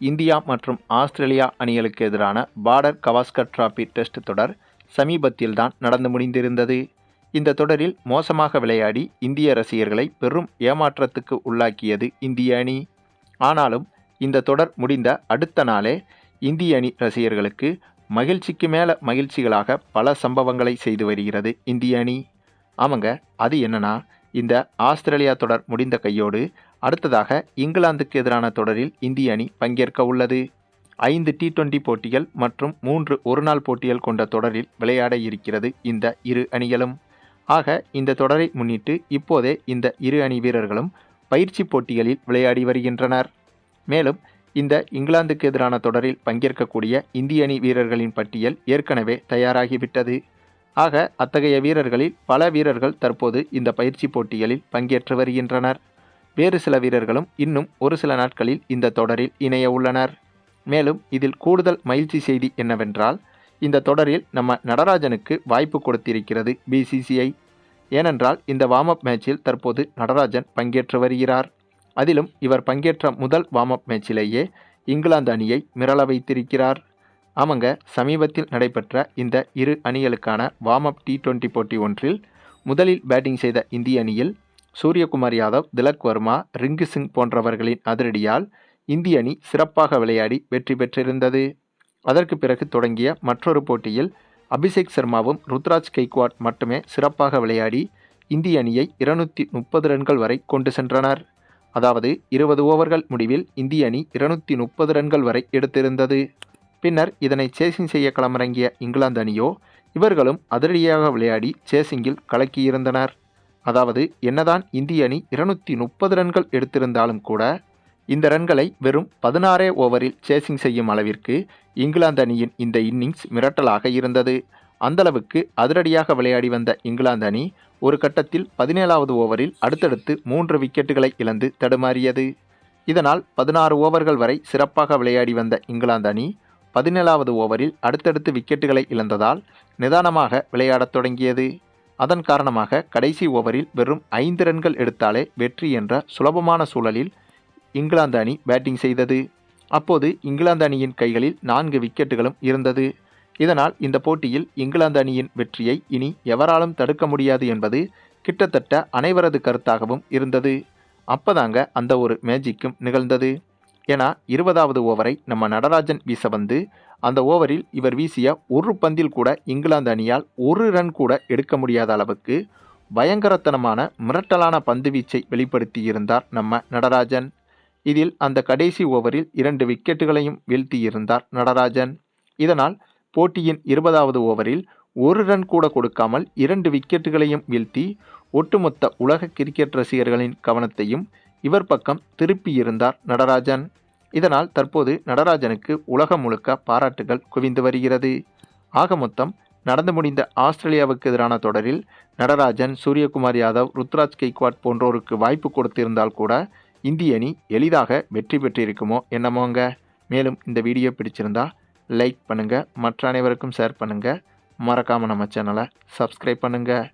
India மற்றும் Australia அணிகளுக்கு எதிரான பார்டர் கவாஸ்கர் டிராபி டெஸ்ட் தொடர் சமீபத்தில் தான் நடந்து முடிந்திருந்தது. இந்த தொடரில் மோசமாக விளையாடி இந்திய ரசிகர்களை பெரும் ஏமாற்றத்துக்கு உள்ளாக்கியது இந்திய அணி. ஆனாலும் இந்த தொடர் முடிந்த அடுத்த நாளே இந்திய அணி ரசிகர்களுக்கு மகிழ்ச்சிக்கு மேல மகிழ்ச்சிகளாக பல சம்பவங்களை செய்து வருகிறது இந்திய அணி. ஆமாங்க அது என்னன்னா இந்த ஆஸ்திரேலியா தொடர் முடிந்த கையோடு அடுத்ததாக இங்கிலாந்துக்கு எதிரான தொடரில் இந்திய அணி பங்கேற்க உள்ளது. ஐந்து டி டுவெண்டி போட்டிகள் மற்றும் மூன்று ஒருநாள் போட்டிகள் கொண்ட தொடரில் விளையாட இருக்கிறது இந்த இரு அணிகளும். ஆக இந்த தொடரை முன்னிட்டு இப்போதே இந்த இரு அணி வீரர்களும் பயிற்சி போட்டிகளில் விளையாடி வருகின்றனர். மேலும் இந்த இங்கிலாந்துக்கு எதிரான தொடரில் பங்கேற்கக்கூடிய இந்திய அணி வீரர்களின் பட்டியல் ஏற்கனவே தயாராகிவிட்டது. ஆக அத்தகைய வீரர்களில் பல வீரர்கள் தற்போது இந்த பயிற்சி போட்டிகளில் பங்கேற்று வருகின்றனர். வேறு சில வீரர்களும் இன்னும் ஒரு சில நாட்களில் இந்த தொடரில் இணைய உள்ளனர். மேலும் இதில் கூடுதல் மகிழ்ச்சி செய்தி என்னவென்றால் இந்த தொடரில் நம்ம நடராஜனுக்கு வாய்ப்பு கொடுத்திருக்கிறது பிசிசிஐ ஏனென்றால் இந்த வார்ம் அப் மேட்சில் தற்போது நடராஜன் பங்கேற்று வருகிறார். அதிலும் இவர் பங்கேற்ற முதல் வார்ம் அப் மேட்சிலேயே இங்கிலாந்து அணியை மிரள வைத்திருக்கிறார். ஆமாங்க சமீபத்தில் நடைபெற்ற இந்த இரு அணிகளுக்கான வார்ம் அப் டி டுவெண்ட்டி போட்டி ஒன்றில் முதலில் பேட்டிங் செய்த இந்திய அணியில் சூரியகுமார் யாதவ் திலக் வர்மா ரிங்கு சிங் போன்றவர்களின் அதிரடியால் இந்திய அணி சிறப்பாக விளையாடி வெற்றி பெற்றிருந்தது. அதற்கு பிறகு தொடங்கிய மற்றொரு போட்டியில் அபிஷேக் சர்மாவும் ருத்ராஜ் கெய்க்வாட் மட்டுமே சிறப்பாக விளையாடி இந்திய அணியை இருநூற்றி முப்பது ரன்கள் வரை கொண்டு சென்றனர். அதாவது இருபது ஓவர்கள் முடிவில் இந்திய அணி இருநூற்றி முப்பது ரன்கள் வரை எடுத்திருந்தது. பின்னர் இதனை சேசிங் செய்ய களமிறங்கிய இங்கிலாந்து அணியோ இவர்களும் அதிரடியாக விளையாடி சேசிங்கில் கலக்கியிருந்தனர். அதாவது என்னதான் இந்திய அணி இருநூற்றி முப்பது ரன்கள் எடுத்திருந்தாலும் கூட இந்த ரன்களை வெறும் பதினாறே ஓவரில் சேசிங் செய்யும் அளவிற்கு இங்கிலாந்து அணியின் இந்த இன்னிங்ஸ் மிரட்டலாக இருந்தது. அந்தளவுக்கு அதிரடியாக விளையாடி வந்த இங்கிலாந்து அணி ஒரு கட்டத்தில் பதினேழாவது ஓவரில் அடுத்தடுத்து மூன்று விக்கெட்டுகளை இழந்து தடுமாறியது. இதனால் பதினாறு ஓவர்கள் வரை சிறப்பாக விளையாடி வந்த இங்கிலாந்து அணி பதினேழாவது ஓவரில் அடுத்தடுத்து விக்கெட்டுகளை இழந்ததால் நிதானமாக விளையாடத் தொடங்கியது. அதன் காரணமாக கடைசி ஓவரில் வெறும் ஐந்து ரன்கள் எடுத்தாலே வெற்றி என்ற சுலபமான சூழலில் இங்கிலாந்து அணி பேட்டிங் செய்தது. அப்போது இங்கிலாந்து அணியின் கைகளில் நான்கு விக்கெட்டுகளும் இருந்தது. இதனால் இந்த போட்டியில் இங்கிலாந்து அணியின் வெற்றியை இனி எவராலும் தடுக்க முடியாது என்பது கிட்டத்தட்ட அனைவரது கருத்தாகவும் இருந்தது. அப்பதாங்க அந்த ஒரு மேஜிக்கும் நிகழ்ந்தது. ஏன்னா இருபதாவது ஓவரை நம்ம நடராஜன் வீச வந்து அந்த ஓவரில் இவர் வீசிய ஒரு பந்தில் கூட இங்கிலாந்து அணியால் ஒரு ரன் கூட எடுக்க முடியாத அளவுக்கு பயங்கரத்தனமான மிரட்டலான பந்து வீச்சை வெளிப்படுத்தியிருந்தார் நம்ம நடராஜன். இதில் அந்த கடைசி ஓவரில் இரண்டு விக்கெட்டுகளையும் வீழ்த்தியிருந்தார் நடராஜன். இதனால் போட்டியின் இருபதாவது ஓவரில் ஒரு ரன் கூட கொடுக்காமல் இரண்டு விக்கெட்டுகளையும் வீழ்த்தி ஒட்டுமொத்த உலக கிரிக்கெட் ரசிகர்களின் கவனத்தையும் இவர் பக்கம் திருப்பியிருந்தார் நடராஜன். இதனால் தற்போது நடராஜனுக்கு உலகம் முழுக்க பாராட்டுகள் குவிந்து வருகிறது. ஆக மொத்தம் நடந்து முடிந்த ஆஸ்திரேலியாவுக்கு எதிரான தொடரில் நடராஜன் சூரியகுமார் யாதவ் ருத்ராஜ் கெய்க்வாட் போன்றோருக்கு வாய்ப்பு கொடுத்திருந்தால் கூட இந்திய அணி எளிதாக வெற்றி பெற்றிருக்குமோ என்னமோங்க மேலும் இந்த வீடியோ பிடிச்சிருந்தா லைக் பண்ணுங்கள் மற்ற அனைவருக்கும் ஷேர் பண்ணுங்கள் மறக்காமல் நம்ம சேனலை சப்ஸ்கிரைப் பண்ணுங்கள்